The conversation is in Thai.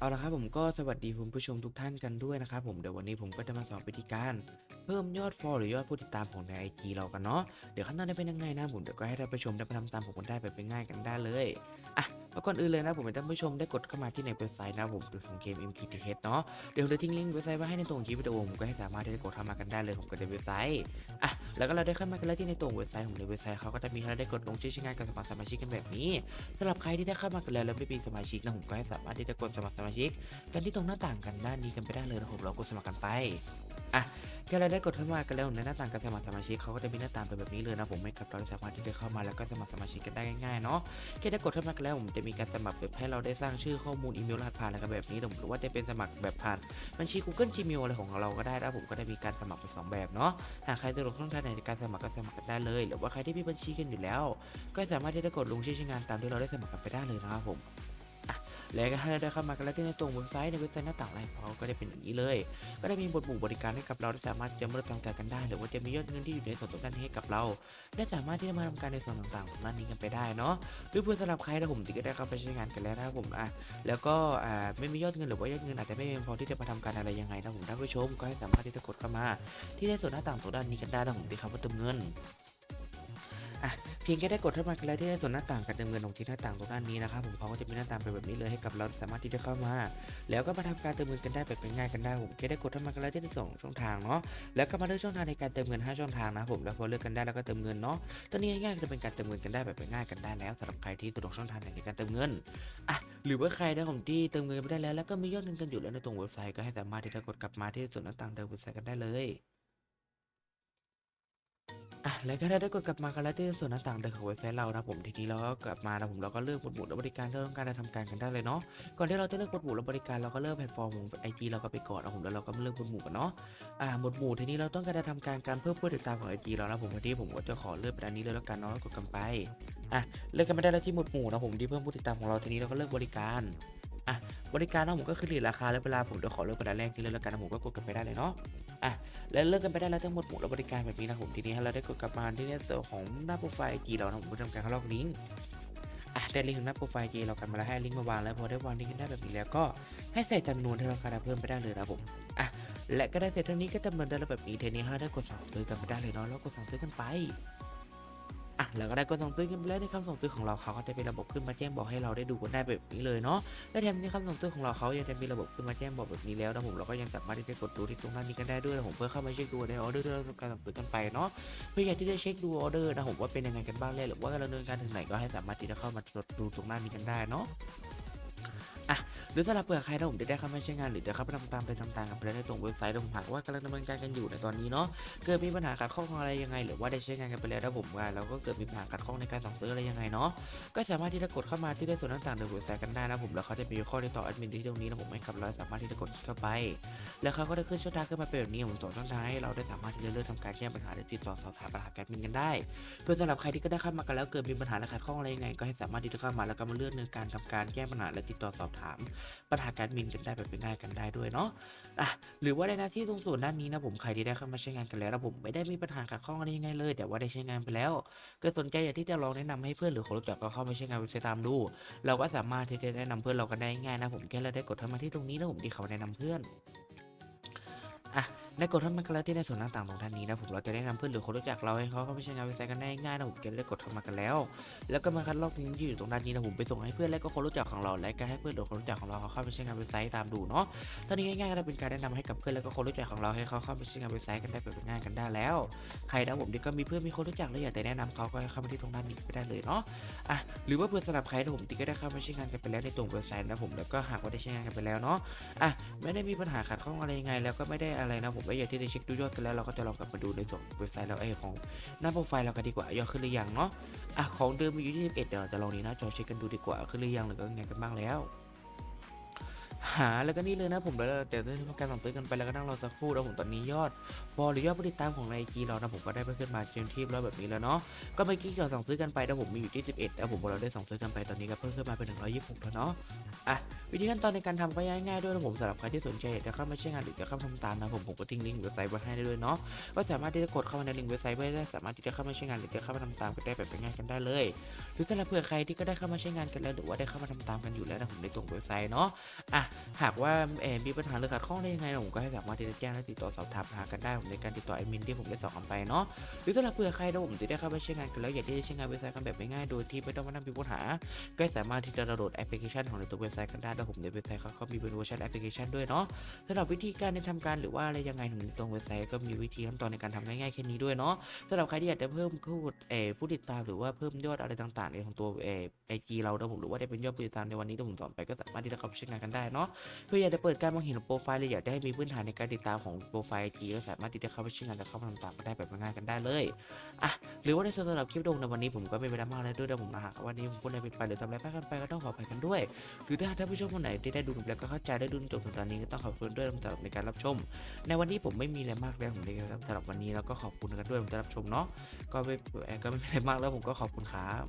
เอาละครับผมก็สวัสดีคุณผู้ชมทุกท่านกันด้วยนะครับผมเดี๋ยววันนี้ผมก็จะมาสอนวิธีการเพิ่มยอดฟอลหรือยอดผู้ติดตามของในไอจีเรากันเนาะเดี๋ยวขั้นตอนนี้เป็นยังไงนะผมเดี๋ยวก็ให้ท่านผู้ชมได้ไปทำตามผมกันได้แบบเป็นง่ายกันได้เลยอะ แล้วก่อนอื่นเลยนะผมให้ท่านผู้ชมได้กดเข้ามาที่ในเว็บไซต์นะผมของเกม MKTH เนาะเดี๋ยวเราทิ้งลิงก์เว็บไซต์ไว้ให้ในตรงคลิปวิดีโอผมก็ให้สามารถที่จะกดเข้ามากันได้เลยผมก็จะเว็บไซต์อะแล้วก็เราได้เข้ามากันแล้วที่ในตรงเว็บไซต์ของในเว็บไซต์เขาก็จะมีให้เราได้กดลงชื่อใช้งานกับสมัครสมาชิกกันแบบนี้สำหรับใครที่ได้เข้ามากันแล้วแล้วไม่เป็นสมาชิกนะผมก็ให้สามารถที่จะกดสมัครสมาชิก กันที่ตรงหน้าต่างกันด้านนี้กันไปได้เลยนะผมเรากดสมัครกันไปอะ แค่เราได้กดเข้ามากันแล้วในหน้าต่างการสมัครสมาชิกเขาก็จะมีหน้าต่างเป็นแบบนี้เลยนะผมไม่กับเราสามารถที่จะเข้ามาแล้วก็สมัครสมาชิกกันได้ง่ายๆเนาะแค่ได้กดเข้ามากันแล้วผมจะมีการสมัครแบบให้เราได้สร้างชื่อข้อมูลอีเมลรหัสผ่านอะไรกันแบบนี้หรือว่าจะเป็นสมัครแบบผ่านบัญชี Google Gmail อะไรของเราก็ได้นะผมก็ได้มีการสมัครเป็นสองแบบเนาะหากใครสะดวกช่องทางไหนในการสมัครก็สมัครกันได้เลย หรือว่าใครที่มีบัญชีกันอยู่แล้ว ก็สามารถที่จะกดลงชื่อใช้งานตามที่เราได้สมัครกันไปได้เลยนะครับผม แล้วก็ถ้าได้เข้ามากันแล้วที่ในตรงเว็บไซต์ในเว็บไซต์หน้าต่างอะไรของเขาก็จะเป็นอย่างนี้เลย ก็ได้มีบทหมู่บริการให้กับเราได้สามารถจะมาทำการกันได้ หรือว่าจะมียอดเงินที่อยู่ในส่วนตรงนั้นให้กับเรา ได้สามารถที่จะมาทำการในส่วนต่างๆของด้นนี้กันไปได้เนาะหรือเพื่อสำหรับใครนะผมที่ก็ได้เข้าไปใช้งานกันแล้วนะครับผมอะแล้วก็อ่าไม่มียอดเงินหรือว่ายอดเงินอาจจะไม่เพียงพอที่จะมาทำการอะไรยังไงนะผมท่านผู้ชมก็ให้สามารถที่จะกดเข้ามา ที่ในส่วนหน้าต่างตรงด้านนี้กันได้นะผมที่คำว่าเติมเงิน อะเพียงแค่ได้กดเข้ามากันแล้วที่ในส่วนหน้าต่างการเติมเงินของที่หน้าต่างตรงด้านนี้นะครับผมเขาก็จะมีหน้าต่างเป็นแบบนี้เลยให้กับเราสามารถที่จะเข้ามา แล้วก็มาทำการเติมเงินกันได้แบบง่ายกันได้ผมแค่ได้กดเข้ามากันแล้วที่ในสองช่องทางเนาะแล้วก็มาเลือกช่องทางในการเติมเงิน 5 ช่องทางนะครับผมแล้วพอเลือกกันได้แล้วก็เติมเงินเนาะตอนนี้ง่ายๆจะเป็นการเติมเงินกันได้แบบง่ายกันได้แล้วสำหรับใครที่สะดวกช่องทางในการเติมเงินอะหรือว่าใครนะผมที่เติมเงินไปได้แล้ว แล้วก็มียอดเงินกันอยู่แล้วในตรงเว็บไซต์ก็ให้สามารถที่จะกดกลับมาที่ส่วนหน้าต่างเดิมเว็บไซต์กันได้เลย อะแล้วก็ได้ได้กดกลับมากันแล้วที่ส่วนหน้าต่างเดิมของเว็บไซต์เรานะผมทีนี้เราก็กลับมานะผมเราก็เลือกหมวดหมู่และบริการที่เราต้องการจะทำการกันได้เลยเนาะก่อนที่เราจะเลือกหมวดหมู่และบริการเราก็เลือกแพลตฟอร์มของไอจีเราก็ไปก่อนนะผมแล้วเราก็เลือกหมวดหมู่กันเนาะอ่าหมวดหมู่ทีนี้เราต้องการจะทำการการเพิ่มผู้ติดตามของไอจีเรานะผมวันนี้ผมก็จะขอเลือกเป็นอันนี้เลยแล้วกันเนาะกดกันไปอะเลือกกันไม่ได้แล้วที่หมวดหมู่นะผมที่เพิ่มผู้ติดตามของเราทีนี้เราก็เลือกบริการ อะบริการนะผมก็คือรีดราคาและเวลาผมจะขอเลือกเป็นอันแรกที่เลยแล้วกันนะผมก็กดกันไปได้เลยเนาะอะแล้วเลิกกันไปได้แล้วทั้งหมดหมู่และบริการแบบนี้นะผมทีนี้เราได้กดกลับมาที่ในส่วนของหน้าโปรไฟล์ไอจีเรานะผมจะทำการเข้าลอกลิงก์อะได้ลิงก์ของหน้าโปรไฟล์ไอจีเรากันมาแล้วให้ลิงก์มาวางแล้วพอได้วางลิงก์กันได้แบบนี้แล้วก็ให้ใส่จำนวนที่เราการเพิ่มไปได้เลยนะผมอะและก็ได้เสร็จเท่านี้ก็จำนวนได้แล้วแบบนี้เทนี้ให้เราได้กดสั่งซื้อกันไปได้เลยเนาะแล้วกดสั่งซื้อกันไป แล้วก็ได้กดส่งซื้อกันไปแล้วในคำส่งซื้อของเราเขาก็จะเป็นระบบขึ้นมาแจ้งบอกให้เราได้ดูกันได้แบบนี้เลยเนาะและแถมในคำส่งซื้อของเราเขายังจะมีระบบขึ้นมาแจ้งบอกแบบนี้แล้วนะผมเราก็ยังสามารถที่จะกดดูที่ตรงด้านนี้กันได้ด้วยนะผมเพื่อเข้ามาเช็คดูในออเดอร์ที่เราทำการสั่งซื้อกันไปเนาะเพื่ออยากที่จะเช็คดูออเดอร์นะผมว่าเป็นยังไงกันบ้างเลยหรือว่าเราดำเนินการถึงไหนก็ให้สามารถที่จะเข้ามาตรวจดูตรงหน้านี้กันได้เนาะ หรือสำหรับเผื่อใครนะผมจะได้เข้ามาใช้งานหรือจะเข้าไปทำตามไปต่างๆกับในตรงเว็บไซต์นะผมหากว่ากำลังดำเนินการกันอยู่ในตอนนี้เนาะเกิดมีปัญหาขัดข้องอะไรยังไง หรือว่าได้ใช้งานกันไปแล้วนะผมว่าเราก็เกิดมีปัญหาขัดข้องในการสั่งซื้ออะไรยังไงเนาะก็สามารถที่จะกดเข้ามาที่ได้ส่วนต่างๆในเว็บไซต์กันได้นะผมแล้วเขาจะมีข้อติดต่อแอดมินที่ตรงนี้นะผมให้ครับเราสามารถที่จะกดเข้าไป แล้วเขาก็จะขึ้นช่องทางขึ้นมาเป็นแบบนี้ผมสองช่องทางให้เราได้สามารถที่จะเลือกทำการแก้ปัญหาและติดต่อสอบถามปัญหาการมินกันได้เพื่อสำหรับใครที่ก็ได้เข้ามากันแล้วเกิดมีปัญหาและขัดข้องอะไรยังไง ก็ให้สามารถที่จะเข้ามาแล้วก็มาเลือกในการทำการแก้ปัญหาและติดต่อสอบถามปัญหาการมินกันได้แบบง่ายกันได้ด้วยเนาะอะหรือว่าในหน้าที่ตรงส่วนด้านนี้นะผมใครที่ได้เข้ามาใช้งานกันแล้วนะผมไม่ได้มีปัญหาขัดข้องอะไรยังไงเลย แต่ว่าได้ใช้งานไปแล้วก็สนใจอยากที่จะลองแนะนำให้เพื่อนหรือคนรู้จักก็เข้ามาใช้งานเว็บไซต์ตามดู เราก็สามารถที่จะแนะนำเพื่อนเรากันได้ง่ายนะผมแค่เราได้กดเข้ามาที่ตรงนี้นะผมที่เขาแนะนำเพื่อนอะ ได้กดเข้ามากันแล้วที่ในส่วนต่างๆของท่านนี้นะผมเราจะแนะนำเพื่อนหรือคนรู้จักเราให้เขาเข้ามาใช้งานเว็บไซต์กันได้ง่ายนะผมแค่ได้กดเข้ามากันแล้ว แล้วก็มาคัดลอกลิงก์ที่อยู่ตรงด้านนี้นะผมไปส่งให้เพื่อนและก็คนรู้จักของเรา และก็ให้เพื่อนหรือคนรู้จักของเราเขาเข้าไปใช้งานเว็บไซต์ตามดูเนาะตอนนี้ง่ายๆก็เป็นการแนะนำให้กับเพื่อนและก็คนรู้จักของเราให้เขาเข้าไปใช้งานเว็บไซต์กันได้แบบง่ายกันได้แล้ว ใครนะผมที่ก็มีเพื่อนมีคนรู้จักแล้วอยากจะแนะนำเขาก็ให้เข้ามาที่ตรงด้านนี้ไปได้เลยเนาะอะหรือว่าเพื่อนสำหรับใครที่ผมติ๊กก็ได้เข้ามาใช้งานกันไปแล้วในตรงเว็บไซต์นะผมแล้วก็หากว่าได้ใช้งานกันไปแล้วเนาะอะไม่ได้มีปัญหาขัดข้องอะไรยังไงแล้วก็ไม่ได้อะไรนะผมก็อย่ากที่จะเช็คดูยอดกันแล้วเราก็จะลองกลับมาดูในส่วนเว็บไซต์เราเองของหน้าโปรไฟล์เรากันดีกว่ายอดขึ้นหรือยังเนาะอะของเดิมมีอยู่ที่11เดี๋ยวเราจะลองนี้นะจอเช็คกันดูดีกว่าขึ้นหรือยังหรือก็ไงกันบ้างแล้วหาแล้วก็นี่เลยนะผมแล้วเดี๋ยวได้ทำการสั่งซื้อกันไปแล้วก็นั่งรอสักครู่แล้วผมตอนนี้ยอดฟอลหรือยอดผู้ติดตามของในจีเรานะผมก็ได้เพิ่มขึ้นมาเต็มที่แล้วแบบนี้แล้วเนาะก็เมื่อกี้เราสั่งซื้อกันไปแล้วผมมีอยู่ที่ 11แล้วผมพอเราได้สั่งซื้อกันไปตอนนี้ก็เพิ่มขึ้นมาเป็น126แล้วเนาะอะ วิธีขั้นตอนในการทำก็ง่ายๆด้วยนะผมสำหรับใครที่สนใจจะเข้ามาใช้งานหรือจะเข้ามาทำตามนะผมผมก็ทิ้งลิงก์เว็บไซต์ไว้ให้ได้ด้วยเนาะก็สามารถที่จะกดเข้ามาในลิงก์เว็บไซต์ไว้ได้สามารถที่จะเข้ามาใช้งานหรือจะเข้ามาทำตามกันได้แบบง่ายๆกันได้เลยหรือสำหรับเผื่อใครที่ก็ได้เข้ามาใช้งานกันแล้วหรือว่าได้เข้ามาทำตามกันอยู่แล้วนะผมในตรงเว็บไซต์เนาะอะหากว่าเอมีปัญหาหรือขัดข้องได้ยังไงนะผมก็ให้สามารถที่จะแจ้งและติดต่อสอบถามหากันได้ผมในการติดต่อแอดมินที่ผมได้สอนไปเนาะหรือสำหรับเผื่อใครนะผมที่ได้เข้ามาใช้งานกันแล้วอยากที่จะใช้งานเว็บไซต์กันแบบง่ายๆโดยที่ไม่ต้องมานั่งพิมพ์ปัญหาก็สามารถที่จะดาวน์โหลดแอปพลิเคชันของในตัวเว็บไซต์กันได้แล้วผมในเว็บไซต์เขาก็มีเป็นเวอร์ชันแอปพลิเคชันด้วยเนาะสำหรับวิธีการในทำการหรือว่าอะไรยังไงถึงตรงเว็บไซต์ก็มีวิธีขั้นตอนในการทำง่ายๆแค่นี้ด้วยเนาะสำหรับใครที่อยากจะเพิ่มผู้เอผู้ติดตามหรือว่าเพิ่มยอดอะไรต่างๆในของตัวเอไอจีเรานะผมหรือว่าได้เป็นยอดผู้ติดตามในวันนี้ที่ผมสอนไปก็สามารถที่จะเข้าไปใช้งานกันได้เนาะเพื่ออยากจะเปิดการมองเห็นโปรไฟล์หรืออยากจะให้มีพื้นฐานในการติดตามของโปรไฟล์ไอจีก็สามารถที่จะเข้าไปใช้งานและเข้ามาทำตามกันได้แบบง่ายๆกันได้เลยอะหรือว่าในส่วนสำหรับคลิปดงในวันนี้ผมก็ไม่เป็นไรมากแล้วด้วยนะผมนะฮะวันนี้ผมพูดอะไรไปหรือทำอะไรพลาดกันไปก็ต้องขออภัยกันด้วย หรือถ้าท่านผู้ชมคนไหนที่ได้ดูคลิปแล้วก็เข้าใจได้ดูจนจบถึงตอนนี้ก็ต้องขอบคุณด้วยสำหรับในการรับชม ในวันนี้ผมไม่มีอะไรมากแล้วผมเลยครับสำหรับวันนี้แล้วก็ขอบคุณกันด้วยสำหรับชมเนาะก็ไม่ก็ไม่มีอะไรมากแล้วผมก็ขอบคุณครับ